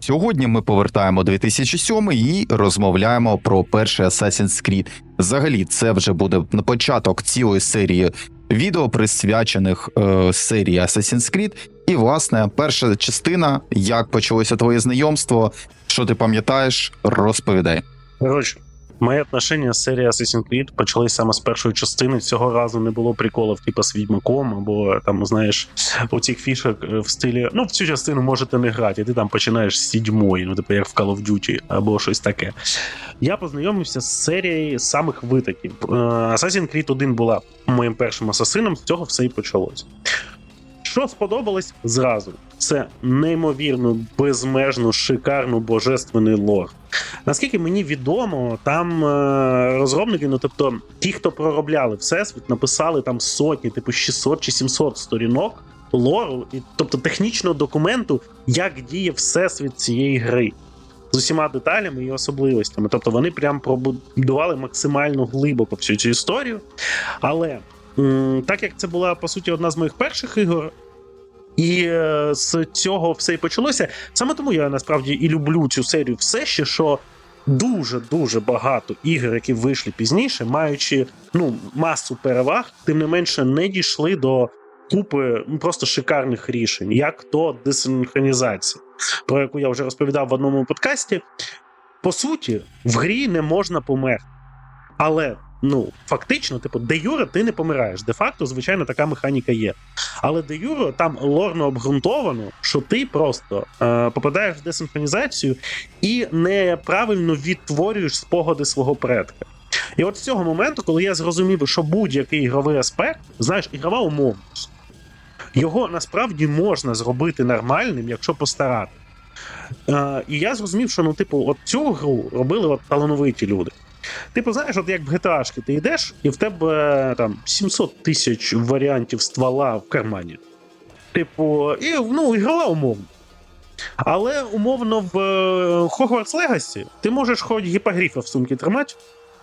Сьогодні ми повертаємо 2007 і розмовляємо про перший Assassin's Creed. Взагалі, це вже буде на початок цілої серії відео, присвячених е, серії Assassin's Creed. І, власне, перша частина, як почалося твоє знайомство, що ти пам'ятаєш, розповідай. Коротше, моє отношення з серії Assassin's Creed почались саме з першої частини. Цього разу не було приколів, типу з відьмаком, або там, знаєш, у цих фішок е, в стилі. Ну, в цю частину можете не грати, і ти там починаєш з сідьмої, ну, типу, як в Call of Duty, або щось таке. Я познайомився з серією самих витоків. Е, Assassin's Creed 1 була моїм першим асасином, з цього все і почалось. Що сподобалось зразу? Це неймовірно безмежно шикарно божественний лор. Наскільки мені відомо, там е, розробники, ну тобто ті, хто проробляли всесвіт, написали там сотні, типу 600 чи 700 сторінок лору, і, тобто технічного документу, як діє всесвіт цієї гри. З усіма деталями і особливостями. Тобто вони прям пробудували максимально глибоко всю цю історію. Але так як це була по суті одна з моїх перших ігор, і е, з цього все і почалося. Саме тому я насправді і люблю цю серію все ще, що дуже дуже багато ігор, які вийшли пізніше, маючи ну масу переваг, тим не менше не дійшли до купи ну, просто шикарних рішень, як то десинхронізація, про яку я вже розповідав в одному подкасті. По суті, в грі не можна померти. Але ну фактично, типу, де юре ти не помираєш. Де факто, звичайно, така механіка є. Але де юре там лорно обґрунтовано, що ти просто е, попадаєш в десинхронізацію і неправильно відтворюєш спогади свого предка. І от з цього моменту, коли я зрозумів, що будь-який ігровий аспект, знаєш, ігрова умовність, його насправді можна зробити нормальним, якщо постарати. Е, і я зрозумів, що ну, типу, от цю гру робили от талановиті люди. Типу, знаєш, от як в GTA ти йдеш, і в тебе там 700 тисяч варіантів ствола в кармані. Типу, і ну, ігрова умовно. Але умовно в е, Hogwarts Legacy ти можеш хоч гіпогріфа в сумці тримати,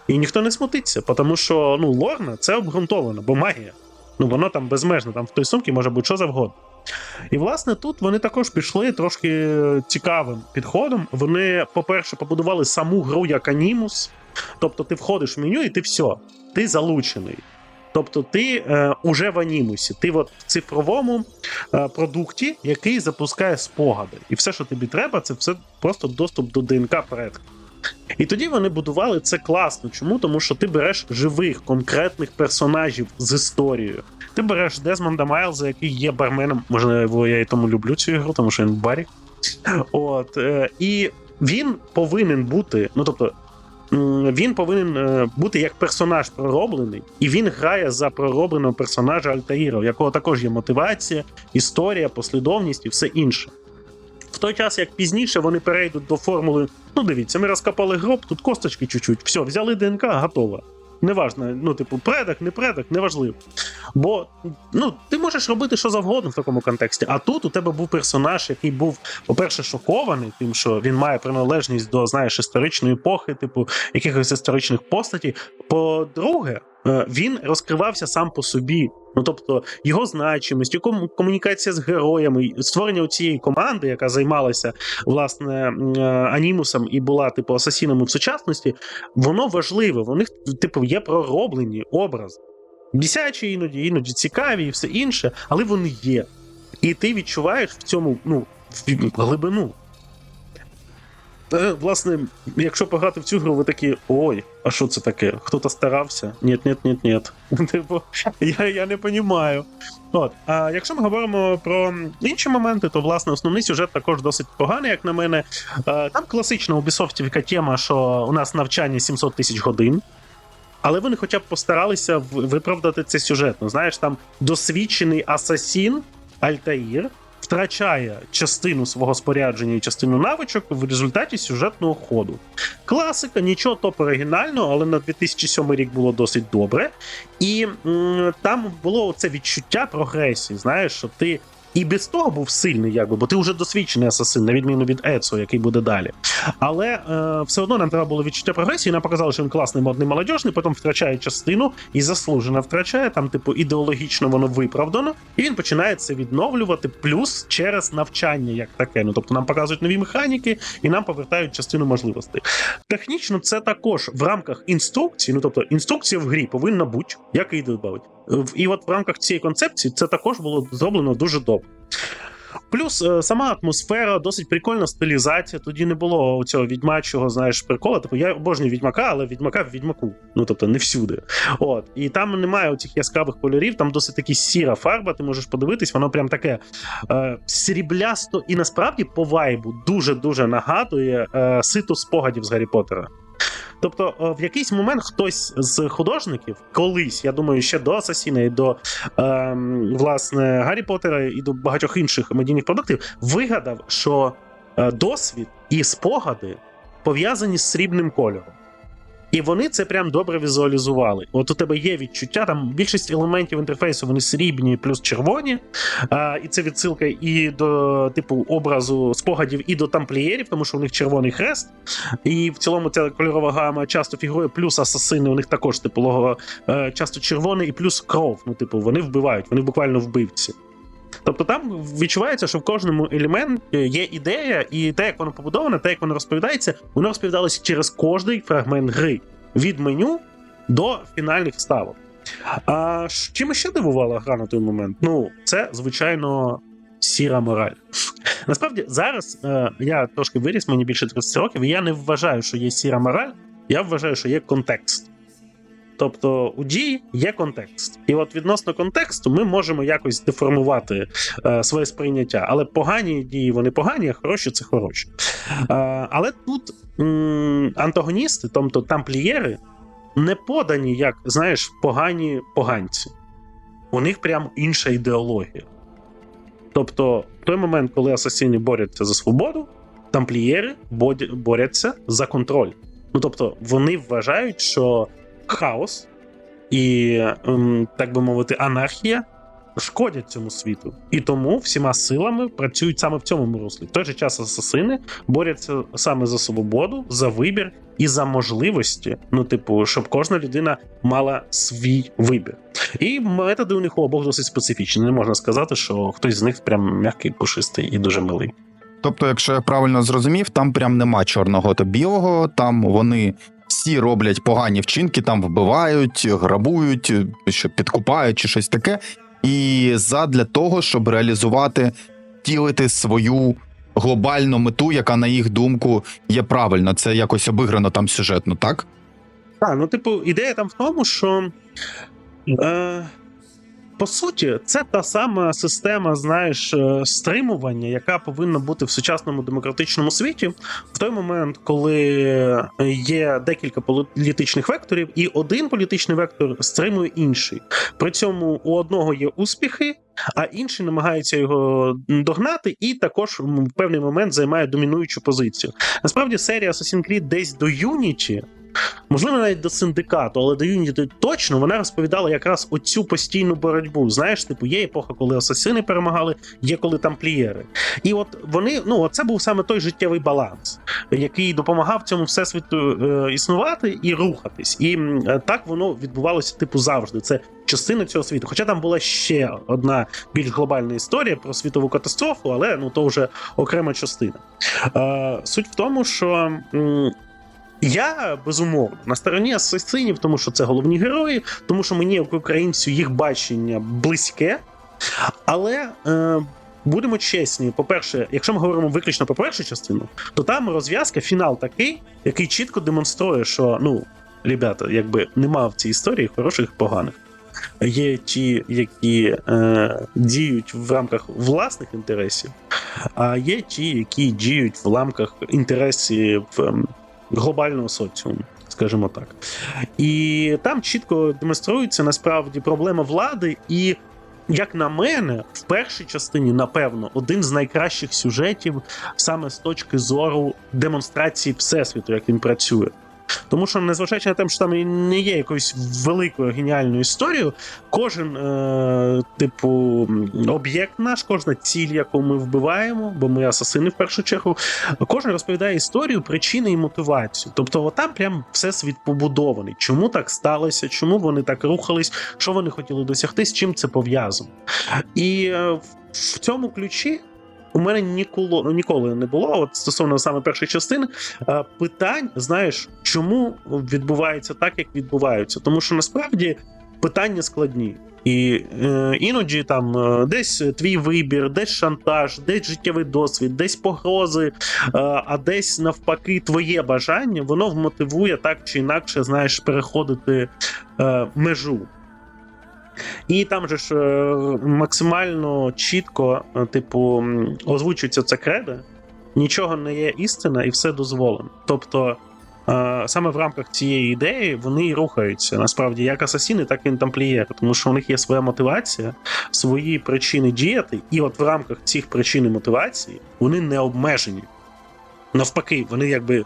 і ніхто не смутиться, тому що ну, лорна це обґрунтовано, бо магія. Ну, воно там безмежно, там в той сумці може бути що завгодно. І, власне, тут вони також пішли трошки цікавим підходом. Вони, по-перше, побудували саму гру як анімус. Тобто ти входиш в меню і ти все, ти залучений. Тобто ти е, уже в анімусі, ти от в цифровому е, продукті, який запускає спогади. І все, що тобі треба, це все просто доступ до ДНК предка. І тоді вони будували це класно. Чому? Тому що ти береш живих, конкретних персонажів з історією. Ти береш Дезмонда Майлза, який є барменом. Можливо, я і тому люблю цю ігру, тому що він в барі. От, е, І він повинен бути. Ну тобто, він повинен е, бути як персонаж пророблений, і він грає за проробленого персонажа Альтаїра, у якого також є мотивація, історія, послідовність і все інше. В той час, як пізніше вони перейдуть до формули: ну дивіться, ми розкопали гроб, тут косточки чуть-чуть, все, взяли ДНК, готово. Неважно, ну, типу, предок, не предок, неважливо. Бо ну, ти можеш робити що завгодно в такому контексті. А тут у тебе був персонаж, який був, по-перше, шокований, тим, що він має приналежність до знаєш, історичної епохи, типу якихось історичних постатей. По-друге, е, він розкривався сам по собі. Ну тобто його значимість, його комунікація з героями, створення цієї команди, яка займалася власне е, анімусом і була типу асасінами в сучасності, воно важливе. В них, типу, є пророблені образи. Бісячі іноді, іноді цікаві і все інше, але вони є. І ти відчуваєш в цьому ну, глибину. Власне, якщо пограти в цю гру, ви такі ой, а що це таке? Хто-то старався? Ні, ні, ні, ні. Типу, я, я не розумію. От. А якщо ми говоримо про інші моменти, то власне основний сюжет також досить поганий, як на мене. Там класична убісофтівська тема, що у нас навчання 700 тисяч годин. Але вони хоча б постаралися виправдати це сюжетно. Знаєш, там досвідчений асасін Альтаїр втрачає частину свого спорядження і частину навичок в результаті сюжетного ходу. Класика, нічого топ оригінального, але на 2007 рік було досить добре. І м, там було це відчуття прогресії. Знаєш, що ти. І без того був сильний, якби, бо ти вже досвідчений асасин, на відміну від Ецо, який буде далі. Але е, все одно нам треба було відчуття прогресії. Нам показали, що він класний модний молодіжний, потім втрачає частину і заслужено втрачає. Там, типу, ідеологічно воно виправдано, і він починає це відновлювати плюс через навчання, як таке. Ну тобто нам показують нові механіки і нам повертають частину можливостей. Технічно, це також в рамках інструкції. Ну тобто, інструкція в грі повинна бути, як і додавить. І от в рамках цієї концепції це також було зроблено дуже добре. Плюс е, сама атмосфера, досить прикольна стилізація. Тоді не було цього відьмачого, знаєш, прикола. Типу, я обожнюю відьмака, але відьмака в відьмаку. Ну тобто не всюди. От і там немає оцих яскравих кольорів, там досить таки сіра фарба. Ти можеш подивитись, воно прям таке е, сріблясто і насправді по вайбу дуже дуже нагадує е, ситу спогадів з Гаррі Поттера. Тобто, е, в якийсь момент хтось з художників, колись, я думаю, ще до Асасіна і до ем, власне Гаррі Поттера і до багатьох інших медійних продуктів, вигадав, що е, досвід і спогади пов'язані з срібним кольором. І вони це прям добре візуалізували. От у тебе є відчуття, там більшість елементів інтерфейсу вони срібні плюс червоні. А, і це відсилка і до типу образу спогадів, і до тамплієрів, тому що у них червоний хрест. І в цілому ця кольорова гама часто фігурує, плюс асасини, у них також типу лого е, часто червоний, і плюс кров. Ну, типу, вони вбивають, вони буквально вбивці. Тобто там відчувається, що в кожному елементі є ідея, і те, як воно побудоване, те, як воно розповідається, воно розповідалося через кожний фрагмент гри від меню до фінальних ставок. А чим ще дивувала гра на той момент? Ну, це, звичайно, сіра мораль. Насправді, зараз е, я трошки виріс, мені більше 30 років, і я не вважаю, що є сіра мораль, я вважаю, що є контекст. Тобто у дії є контекст, і от відносно контексту ми можемо якось деформувати е, своє сприйняття. Але погані дії вони погані, а хороші це хороші. Е, але тут м, антагоністи, тобто тамплієри, не подані як, знаєш, погані поганці. У них прям інша ідеологія. Тобто, в той момент, коли асасіни борються за свободу, тамплієри борються за контроль. Ну тобто, вони вважають, що хаос і, ем, так би мовити, анархія шкодять цьому світу. І тому всіма силами працюють саме в цьому руслі. В той же час асасини борються саме за свободу, за вибір і за можливості. Ну, типу, щоб кожна людина мала свій вибір. І методи у них у обох досить специфічні. Не можна сказати, що хтось з них прям м'який, пушистий і дуже милий. Тобто, якщо я правильно зрозумів, там прям нема чорного та білого, там вони всі роблять погані вчинки, там вбивають, грабують, що підкупають чи щось таке. І задля того, щоб реалізувати, втілити свою глобальну мету, яка, на їх думку, є правильно. Це якось обиграно там сюжетно, так? Так, ну, типу, ідея там в тому, що. Е, по суті, це та сама система, знаєш, е, стримування, яка повинна бути в сучасному демократичному світі, в той момент, коли є декілька політичних векторів, і один політичний вектор стримує інший. При цьому у одного є успіхи, а інший намагається його догнати, і також в певний момент займає домінуючу позицію. Насправді, серія Assassin's Creed десь до Unity Можливо, навіть до синдикату, але до Unity точно вона розповідала якраз оцю постійну боротьбу. Знаєш, типу, є епоха, коли асасини перемагали, є коли тамплієри. І от вони, ну це був саме той життєвий баланс, який допомагав цьому всесвіту е, існувати і рухатись. І е, так воно відбувалося, типу, завжди. Це частина цього світу. Хоча там була ще одна більш глобальна історія про світову катастрофу, але ну то вже окрема частина. Е, суть в тому, що. Я безумовно на стороні асасинів, тому що це головні герої, тому що мені, як українцю, їх бачення близьке. Але е, будемо чесні, по-перше, якщо ми говоримо виключно про першу частину, то там розв'язка, фінал такий, який чітко демонструє, що ну, ребята, якби нема в цій історії хороших і поганих. Є ті, які е, діють в рамках власних інтересів, а є ті, які діють в рамках інтересів. ем, глобального соціуму, скажімо так. І там чітко демонструється насправді проблема влади, і, як на мене, в першій частині, напевно, один з найкращих сюжетів саме з точки зору демонстрації всесвіту, як він працює. Тому що, незважаючи на те, що там не є якоюсь великою геніальною історією, кожен, е, типу, об'єкт наш, кожна ціль, яку ми вбиваємо, бо ми асасини в першу чергу, кожен розповідає історію, причини і мотивацію. Тобто, там прям всесвіт побудований. Чому так сталося, чому вони так рухались, що вони хотіли досягти, з чим це пов'язано. І е, в цьому ключі. У мене ніколи, ніколи не було, от стосовно саме першої частини, е, питань, знаєш, чому відбувається так, як відбуваються. Тому що насправді питання складні. І е, іноді там е, десь твій вибір, десь шантаж, десь життєвий досвід, десь погрози, е, а десь навпаки твоє бажання, воно вмотивує так чи інакше, знаєш, переходити е, межу. І там же ж е, максимально чітко, е, типу, озвучується це кредо, нічого не є істина і все дозволено. Тобто, е, саме в рамках цієї ідеї вони і рухаються. Насправді як асасіни, так і тамплієри, тому що у них є своя мотивація, свої причини діяти, і от в рамках цих причин і мотивації вони не обмежені. Навпаки, вони якби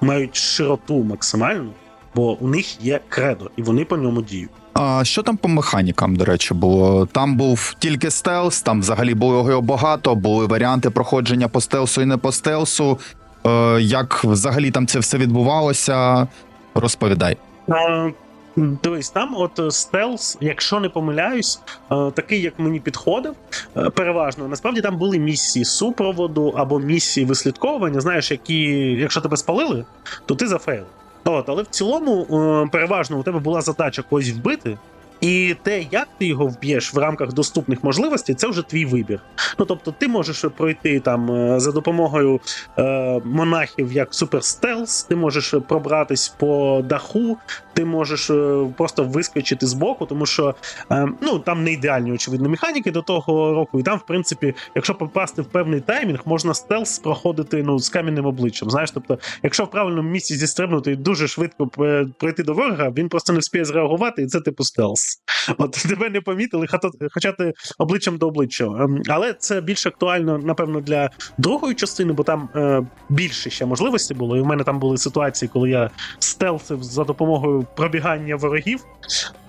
мають широту максимальну, бо у них є кредо, і вони по ньому діють. А що там по механікам, до речі, було? Там був тільки стелс, там взагалі було його багато, були варіанти проходження по стелсу і не по стелсу. Е, як взагалі там це все відбувалося? Розповідай. Е, Дивись, там от стелс, якщо не помиляюсь, е, такий, як мені підходив, е, переважно. Насправді там були місії супроводу або місії вислідковування, знаєш, які, якщо тебе спалили, то ти зафейл. От, але в цілому, е, переважно у тебе була задача когось вбити. І те, як ти його вб'єш в рамках доступних можливостей, це вже твій вибір. Ну тобто, ти можеш пройти там е, за допомогою е, монахів як суперстелс, ти можеш пробратись по даху, ти можеш е, просто вискочити з боку, тому що е, ну там не ідеальні очевидно механіки до того року. І там, в принципі, якщо попасти в певний таймінг, можна стелс проходити ну з кам'яним обличчям. Знаєш, тобто, якщо в правильному місці зістрибнути дуже швидко е, пройти до ворога, він просто не вспіє зреагувати, і це типу стелс. От тебе не помітили, хоча ти обличчям до обличчя. Ем, Але це більш актуально, напевно, для другої частини, бо там е, більше ще можливостей було. І в мене там були ситуації, коли я стелсив за допомогою пробігання ворогів.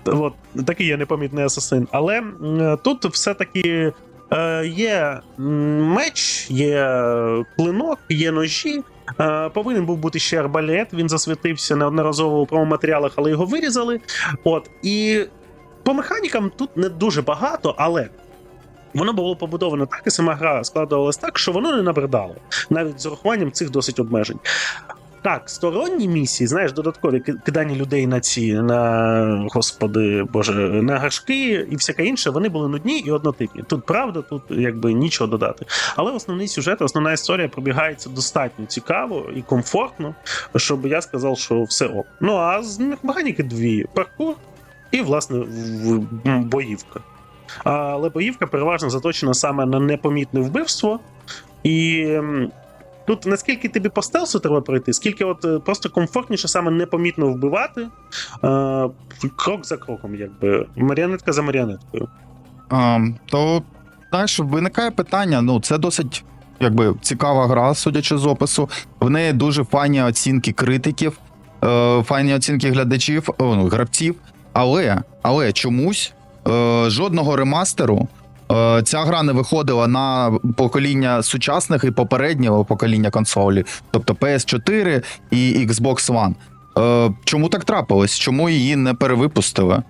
От такий я непомітний асасин. Але м, тут все-таки е, є меч, є клинок, є ножі. Е, повинен був бути ще арбалет. Він засвітився неодноразово у промоматеріалах, але його вирізали. От і по механікам тут не дуже багато, але. Воно було побудовано так, і сама гра складувалась так, що воно не набридало, навіть з урахуванням цих досить обмежень. Так, сторонні місії, знаєш, додаткові кидання людей на ці, на господи боже, на гашки і всяке інше, вони були нудні і однотипні. Тут правда, тут якби нічого додати. Але основний сюжет, основна історія пробігається достатньо цікаво і комфортно, щоб я сказав, що все ок. Ну а з механіки дві: паркур і, власне, боївка. Але боївка переважно заточена саме на непомітне вбивство. І тут наскільки тобі по стелсу треба пройти, скільки от е, просто комфортніше саме непомітно вбивати, е, крок за кроком, якби маріонетка за маріонеткою. А, то знаєш, виникає питання. Ну, це досить якби цікава гра, судячи з опису. В неї дуже файні оцінки критиків, е, файні оцінки глядачів, о, ну, гравців. Але, але чомусь е, жодного ремастеру. е, Ця гра не виходила на покоління сучасних і попереднього покоління консолі, тобто PS4 і Xbox One. Е, Чому так трапилось? Чому її не перевипустили?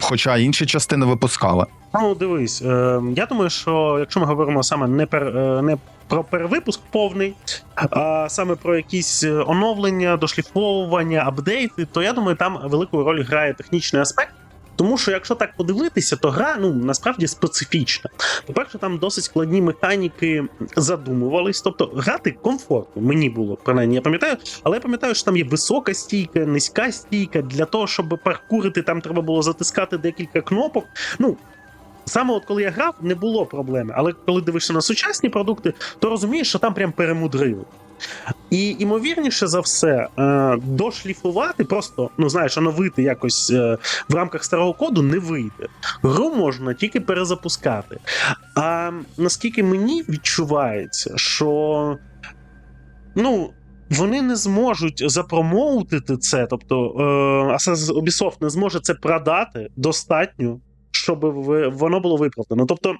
Хоча інші частини випускали. Ну, дивись, е, я думаю, що якщо ми говоримо саме не, пер, е, не про перевипуск повний, а саме про якісь е, оновлення, дошліфовування, апдейти, то я думаю, там велику роль грає технічний аспект. Тому що якщо так подивитися, то гра ну насправді специфічна. По-перше, там досить складні механіки задумувались. Тобто грати комфортно, мені було принаймні, я пам'ятаю, але я пам'ятаю, що там є висока стійка, низька стійка. Для того, щоб паркурити, там треба було затискати декілька кнопок. Ну. Саме от коли я грав, не було проблеми. Але коли дивишся на сучасні продукти, то розумієш, що там прям перемудрили. І імовірніше за все, е, дошліфувати, просто ну знаєш, оновити якось е, в рамках старого коду не вийде. Гру можна тільки перезапускати. А наскільки мені відчувається, що ну. вони не зможуть запромоутити це. Тобто е, Ubisoft не зможе це продати достатньо, щоб воно було виправдано. Тобто,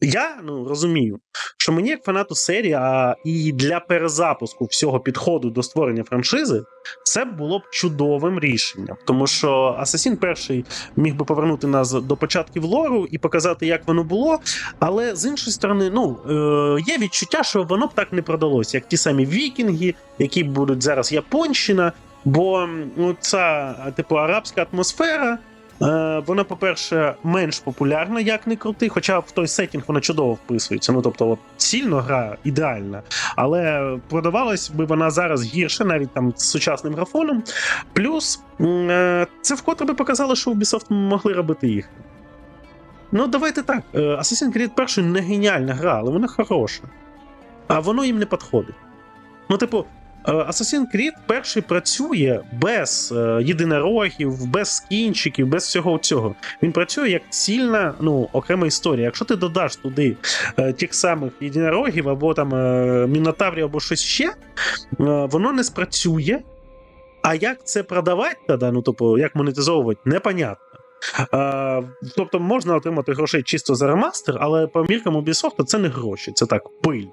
я ну, розумію, що мені, як фанату серії, а і для перезапуску всього підходу до створення франшизи, це було б чудовим рішенням. Тому що Асасін перший міг би повернути нас до початків лору і показати, як воно було. Але з іншої сторони, ну е, є відчуття, що воно б так не продалося, як ті самі вікінги, які будуть зараз Японщина. Бо ну, ця типу арабська атмосфера. Е, вона, по-перше, менш популярна, як не крути, хоча в той сетінг вона чудово вписується. Ну тобто, от, цільно гра ідеальна, але продавалась би вона зараз гірше, навіть там з сучасним графоном. Плюс е, це вкотре би показало, що Ubisoft могли робити їх. Ну, давайте так. е, Assassin's Creed перший не геніальна гра, але вона хороша. А воно їм не підходить. Ну, типу, Assassin's Creed перший працює без е, єдинорогів, без скінчиків, без всього цього. Він працює як цільна, ну, окрема історія. Якщо ти додаш туди е, тих самих єдинорогів або там е, мінотаврів, або щось ще, е, воно не спрацює. А як це продавати тоді, ну тобто, як монетизовувати, непонятно. Е, тобто можна отримати грошей чисто за ремастер, але по міркам Ubisoft це не гроші, це так, пиль.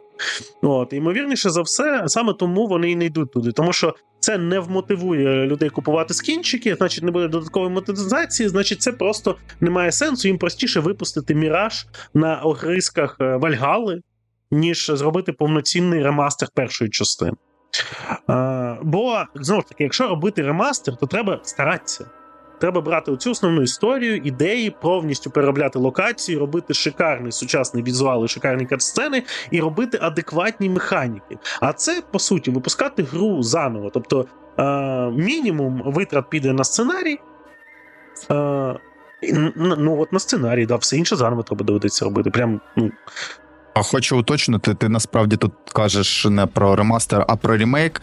От, ймовірніше за все, саме тому вони і не йдуть туди, тому що це не вмотивує людей купувати скінчики, значить, не буде додаткової монетизації, значить, це просто не має сенсу. Їм простіше випустити міраж на огризках е, Вальгали, ніж зробити повноцінний ремастер першої частини. Е, бо знову ж таки, якщо робити ремастер, то треба старатися. Треба брати оцю основну історію, ідеї, повністю переробляти локації, робити шикарний сучасний візуал і шикарні катсцени, і робити адекватні механіки. А це по суті випускати гру заново. Тобто е, мінімум витрат піде на сценарій. Е, ну, от на сценарій, да, все інше заново треба доведеться робити. Прям, ну, А хочу уточнити, ти насправді тут кажеш не про ремастер, а про ремейк.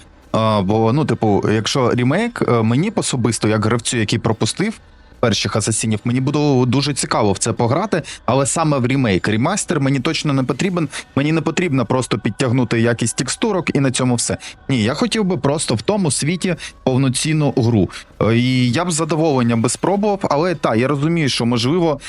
Бо, ну, типу, якщо ремейк, е, мені особисто, як гравцю, який пропустив перших асасінів, мені було дуже цікаво в це пограти, але саме в ремейк. Ремастер мені точно не потрібен. Мені не потрібно просто підтягнути якість текстурок і на цьому все. Ні, я хотів би просто в тому світі повноцінну гру. Е, І я б з задоволенням би спробував, але так, я розумію, що можливо.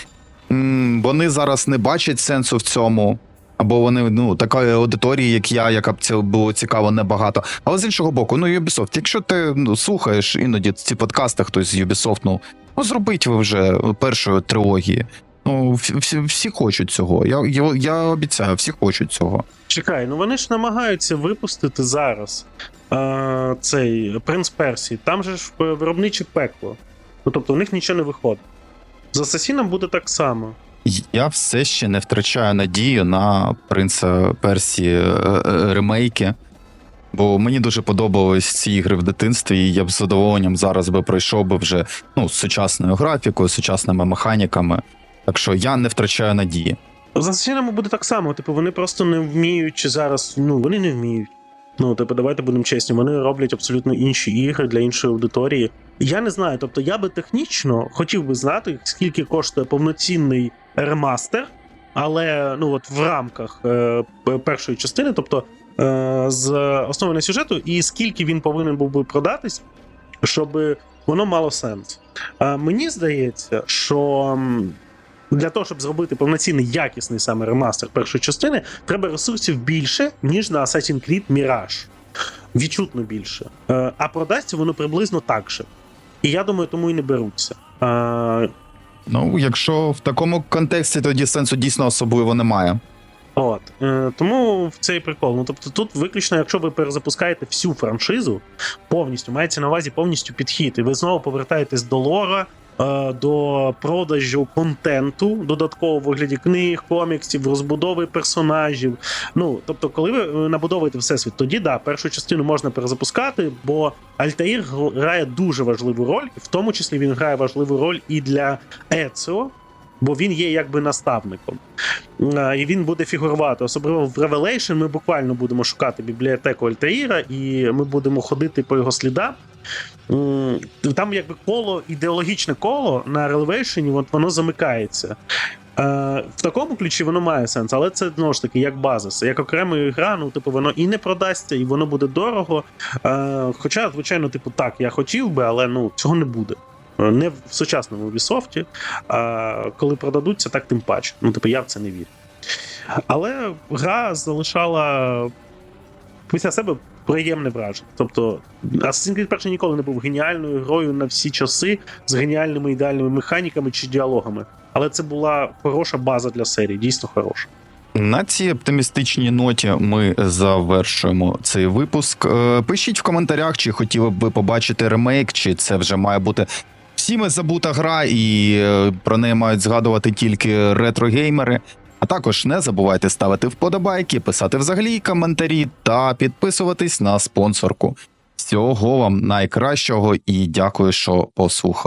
Вони зараз не бачать сенсу в цьому, або вони ну такої аудиторії, як я, яка б це було цікаво, небагато. Але з іншого боку, ну Ubisoft, якщо ти ну, слухаєш іноді ці подкасти, хтось з Ubisoft, ну, ну зробіть ви вже першої трилогії. Ну, всі, всі, хочуть цього. Я, я, я обіцяю, всі хочуть цього. Чекай, ну вони ж намагаються випустити зараз е, цей принц Персії. Там же ж виробниче пекло. Ну тобто у них нічого не виходить. З Асасіном буде так само. Я все ще не втрачаю надію на принца Персії е, е, ремейки. Бо мені дуже подобались ці ігри в дитинстві, і я б з задоволенням зараз би пройшов би вже ну, з сучасною графікою, з сучасними механіками. Так що я не втрачаю надії. З Асасінами буде так само. Типу, вони просто не вміють зараз. Ну, вони не вміють. Ну, типу, давайте будемо чесні, вони роблять абсолютно інші ігри для іншої аудиторії. Я не знаю, тобто я би технічно хотів би знати, скільки коштує повноцінний ремастер, але ну от в рамках е, першої частини, тобто е, з основи на сюжету, і скільки він повинен був би продатись, щоб воно мало сенс. Е, мені здається, що. Для того, щоб зробити повноцінний якісний саме ремастер першої частини, треба ресурсів більше, ніж на Assassin's Creed Mirage. Відчутно більше. Е, А продасться воно приблизно так же. І я думаю, тому і не беруться. Ну, якщо в такому контексті, тоді сенсу дійсно особливо немає. От е, тому в цей прикол. Ну тобто, тут виключно, якщо ви перезапускаєте всю франшизу повністю, мається на увазі повністю підхід, і ви знову повертаєтесь до лора, до продажу контенту, додатково в вигляді книг, коміксів, розбудови персонажів. Ну тобто, коли ви е, набудовуєте всесвіт, тоді да, першу частину можна перезапускати, бо Альтаїр грає дуже важливу роль, в тому числі він грає важливу роль і для Еціо. Бо він є якби наставником. І він буде фігурувати. Особливо в Revelation ми буквально будемо шукати бібліотеку Альтаїра, і ми будемо ходити по його слідам. Там якби коло, ідеологічне коло на Revelation, от воно замикається. в такому ключі воно має сенс, але це знову ж таки як базис, як окрема гра, ну типу, воно і не продасться, і воно буде дорого. Е, хоча, звичайно, типу, так, я хотів би, але ну цього не буде. Е, Не в сучасному Ubisoft, а коли продадуться, так тим паче. Ну, типу, я в це не вірю. Але гра залишала після себе приємне враження. Тобто, Assassin's Creed перший ніколи не був геніальною грою на всі часи з геніальними ідеальними механіками чи діалогами. Але це була хороша база для серії, дійсно хороша. На цій оптимістичній ноті ми завершуємо цей випуск. Е, Пишіть в коментарях, чи хотіли б ви побачити ремейк, чи це вже має бути всіми забута гра, і е, про неї мають згадувати тільки ретро-геймери. А також не забувайте ставити вподобайки, писати взагалі коментарі та підписуватись на спонсорку. Всього вам найкращого і дякую, що послухали.